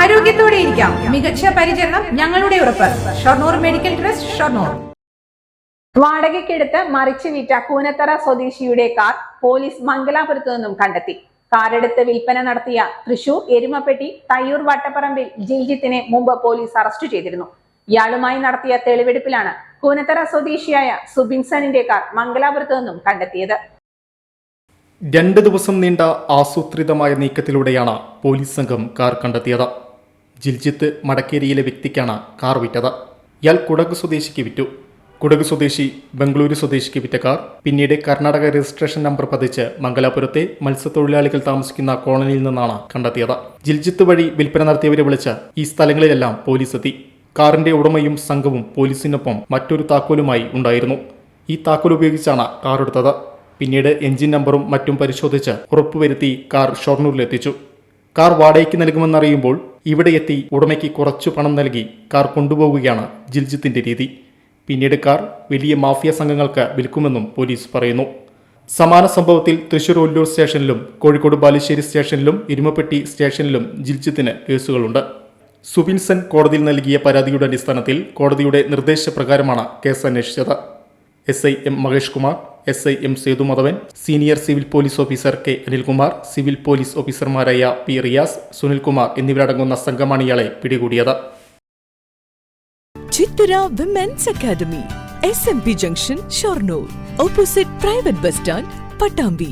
ആരോഗ്യത്തോടെ ഇരിക്കാം. മികച്ച പരിചരണം ഞങ്ങളുടെ ഉറപ്പ്. Shoranur medical trust Shoranur. വാടകയ്ക്കെടുത്ത് മറിച്ചു വിറ്റ കൂനത്തറ സ്വദേശിയുടെ കാർ പോലീസ് മംഗലാപുരത്തു നിന്നും കണ്ടെത്തി. കാറെടുത്ത് വിൽപ്പന നടത്തിയ തൃശൂർ എരുമപ്പെട്ടി തയ്യൂർ വട്ടപ്പറമ്പിൽ ജിൽജിത്തിനെ മുമ്പ് പോലീസ് അറസ്റ്റ് ചെയ്തിരുന്നു. ഇയാളുമായി നടത്തിയ തെളിവെടുപ്പിലാണ് കൂനത്തറ സ്വദേശിയായ സുബിൻസണിന്റെ കാർ മംഗലാപുരത്തു നിന്നും കണ്ടെത്തിയത്. രണ്ട് ദിവസം നീണ്ട ആസൂത്രിതമായ നീക്കത്തിലൂടെയാണ് പോലീസ് സംഘം കാർ കണ്ടെത്തിയത്. ജിൽജിത്ത് മടക്കേരിയിലെ വ്യക്തിക്കാണ് കാർ വിറ്റത്. ഇയാൾ കുടക് സ്വദേശിക്ക് വിറ്റു. കുടക് സ്വദേശി ബംഗളൂരു സ്വദേശിക്ക് വിറ്റ കാർ. പിന്നീട് കർണാടക രജിസ്ട്രേഷൻ നമ്പർ പതിച്ച് മംഗലാപുരത്തെ മത്സ്യത്തൊഴിലാളികൾ താമസിക്കുന്ന കോളനിയിൽ നിന്നാണ് കണ്ടെത്തിയത്. ജിൽജിത്ത് വഴി വിൽപ്പന നടത്തിയവരെ വിളിച്ച് ഈ സ്ഥലങ്ങളിലെല്ലാം പോലീസ് എത്തി. കാറിന്റെ ഉടമയും സംഘവും പോലീസിനൊപ്പം മറ്റൊരു താക്കോലുമായി ഉണ്ടായിരുന്നു. ഈ താക്കോൽ ഉപയോഗിച്ചാണ് കാർ എടുത്തത്. പിന്നീട് എഞ്ചിൻ നമ്പറും മറ്റും പരിശോധിച്ച് ഉറപ്പുവരുത്തി കാർ ഷൊർണൂരിലെത്തിച്ചു. കാർ വാടകയ്ക്ക് നൽകുമെന്നറിയുമ്പോൾ ഇവിടെ എത്തി ഉടമയ്ക്ക് കുറച്ചു പണം നൽകി കാർ കൊണ്ടുപോവുകയാണ് ജിൽജിത്തിന്റെ രീതി. പിന്നീട് കാർ വലിയ മാഫിയ സംഘങ്ങൾക്ക് വിൽക്കുമെന്നും പോലീസ് പറയുന്നു. സമാന സംഭവത്തിൽ തൃശൂർ ഒല്ലൂർ സ്റ്റേഷനിലും കോഴിക്കോട് ബാലുശ്ശേരി സ്റ്റേഷനിലും ഇരുമപ്പെട്ടി സ്റ്റേഷനിലും ജിൽജിത്തിന് കേസുകളുണ്ട്. സുബിൻസൺ കോടതിയിൽ നൽകിയ പരാതിയുടെ അടിസ്ഥാനത്തിൽ കോടതിയുടെ നിർദ്ദേശപ്രകാരമാണ് കേസ് അന്വേഷിച്ചത്. S I M Mahesh Kumar S I M Sethumadhavan senior civil police officer K Anilkumar civil police ഓഫീസർമാരായ പി റിയാസ് സുനിൽകുമാർ എന്നിവരടങ്ങുന്ന സംഘമാണ് ഇയാളെ പിടികൂടിയത്. Chithara women's academy S junction Shoranur opposite private bus stand Pattambi